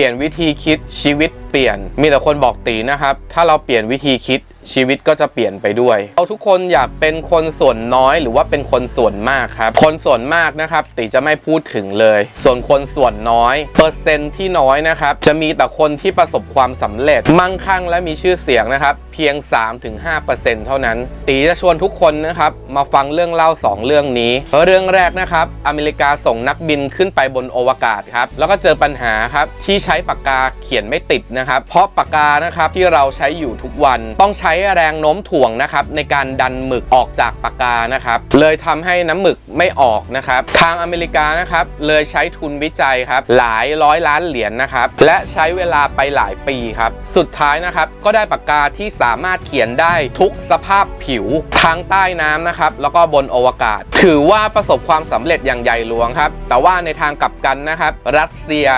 ปลี่ยนวิธีคิดชีวิตเปลี่ยน มีแต่คนบอกตีนะครับ ถ้าเราเปลี่ยนวิธีคิด ชีวิตก็จะเปลี่ยนไปด้วยเราทุกคนอยากเป็นคนส่วนน้อยหรือว่าเป็นคนส่วนมากครับ คนส่วนมากนะครับตีจะไม่พูดถึงเลย ส่วนคนส่วนน้อย เปอร์เซ็นต์ที่น้อยนะครับ จะมีแต่คนที่ประสบความสำเร็จ มั่งคั่งและมีชื่อเสียงนะครับ เพียง 3-5%เท่านั้น ตีจะชวนทุกคนนะครับ มาฟังเรื่องเล่า 2 เรื่องนี้ เรื่องแรกนะครับ อเมริกาส่งนักบินขึ้นไปบนอวกาศครับ แล้วก็เจอปัญหาครับที่ใช้ปากกาเขียนไม่ติดนะครับ เพราะปากกานะครับที่เราใช้อยู่ทุกวันต้องใช้แรงโน้มถ่วงนะครับในการดันหมึกออกจากปากกานะครับเลยทำให้น้ำหมึกไม่ออกนะครับทางอเมริกานะครับเลยใช้ทุนวิจัยครับหลายร้อยล้านเหรียญนะครับและใช้เวลาไปหลายปีครับสุดท้ายนะครับก็ได้ปากกาที่สามารถเขียนได้ทุกสภาพผิวทั้งใต้น้ำนะครับแล้วก็บนอวกาศ ถือว่าประสบความสำเร็จอย่างใหญ่หลวงครับแต่ว่าในทางกลับกันนะครับรัสเซีย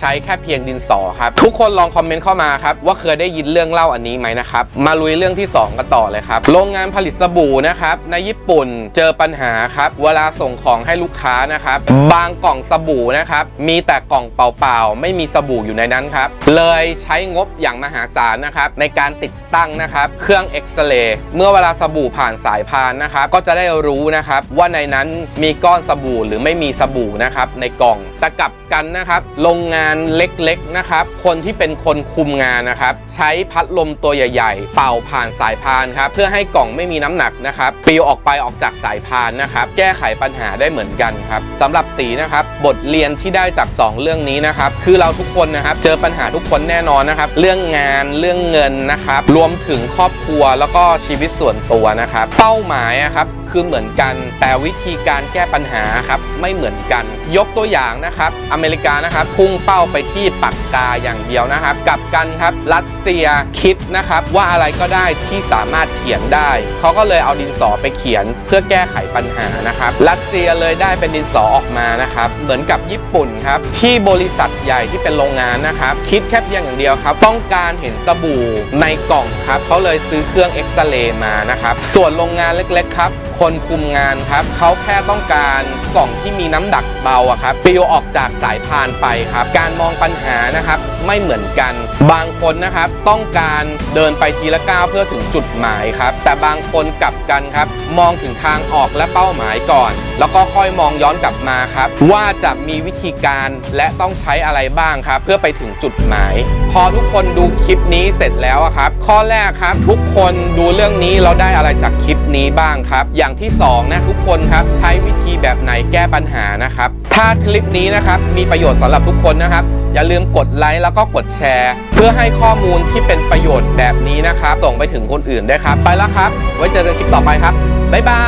ใช้แค่เพียงดินสอครับ ทุกคนลองคอมเมนต์เข้ามาครับ ว่าเคยได้ยินเรื่องเล่าอันนี้ไหมนะครับ มาลุยเรื่องที่ 2 กันต่อเลยครับ โรงงานผลิตสบู่นะครับ ในญี่ปุ่นเจอปัญหาครับ เวลาส่งของให้ลูกค้านะครับ บางกล่องสบู่นะครับ มีแต่กล่องเปล่าๆ ไม่มีสบู่อยู่ในนั้นครับ เลยใช้งบอย่างมหาศาลนะครับ ในการติดตั้งนะครับ เครื่องเอ็กซเรย์เมื่อเวลาสบู่ผ่านสายพานนะครับ ก็จะได้รู้นะครับว่าในนั้นมีก้อนสบู่หรือไม่มีสบู่นะครับในกล่องแต่กลับกันนะครับโรงงานานเล็กๆนะครับ คนที่เป็นคนคุมงานนะครับ ใช้พัดลมตัวใหญ่ๆ เป่าผ่านสายพานครับ เพื่อให้กล่องไม่มีน้ำหนักนะครับปลิวออกไปออกจากสายพานนะครับ แก้ไขปัญหาได้เหมือนกันครับสำหรับตีนะครับ บทเรียนที่ได้จาก 2 เรื่องนี้นะครับ คือเราทุกคนนะครับ เจอปัญหาทุกคนแน่นอนนะครับ เรื่องงานเรื่องเงินนะครับ รวมถึงครอบครัวแล้วก็ชีวิตส่วนตัวนะครับ เป้าหมายอะครับ คือเหมือนกัน แต่วิธีการแก้ปัญหาครับไม่เหมือนกัน ยกตัวอย่างนะครับ อเมริกานะครับพุ่งเป้าไปที่ปากกาอย่างเดียวนะครับกลับกันครับรัสเซียคิดนะครับว่าอะไรก็ได้ที่สามารถเขียนได้เขาก็เลยเอาดินสอไปเขียนเพื่อแก้ไขปัญหานะครับรัสเซียเลยได้เป็นดินสอออกมานะครับเหมือนกับญี่ปุ่นครับที่บริษัทใหญ่ที่เป็นโรงงานนะครับคิดแค่เพียงอย่างเดียวครับต้องการเห็นสบู่ในกล่องครับเขาเลยซื้อเครื่องเอ็กซเรย์มานะครับส่วนโรงงานเล็กๆครับคนคุมงานครับเขาแค่ต้องการกล่องที่มีน้ำหนักเบาอะครับปลิวออกจากสายพานไปครับ การมองปัญหานะครับไม่เหมือนกัน บางคนนะครับต้องการเดินไปทีละก้าวเพื่อถึงจุดหมายครับ แต่บางคนกลับกันครับ มองถึงทางออกและเป้าหมายก่อน แล้วก็ค่อยมองย้อนกลับมาครับ ว่าจะมีวิธีการและต้องใช้อะไรบ้างครับ เพื่อไปถึงจุดหมาย พอทุกคนดูคลิปนี้เสร็จแล้วครับ ข้อแรกครับ ทุกคนดูเรื่องนี้เราได้อะไรจากคลิปนี้บ้างครับอย่างที่สองนะทุกคนครับใช้วิธีแบบไหนแก้ปัญหานะครับ ถ้าคลิปนี้นะครับมีประโยชน์สำหรับทุกคนนะครับ อย่าลืมกดไลค์แล้วก็กดแชร์ เพื่อให้ข้อมูลที่เป็นประโยชน์แบบนี้นะครับ ส่งไปถึงคนอื่นด้วยครับ ไปแล้วครับ ไว้เจอกันคลิปต่อไปครับบ๊ายบาย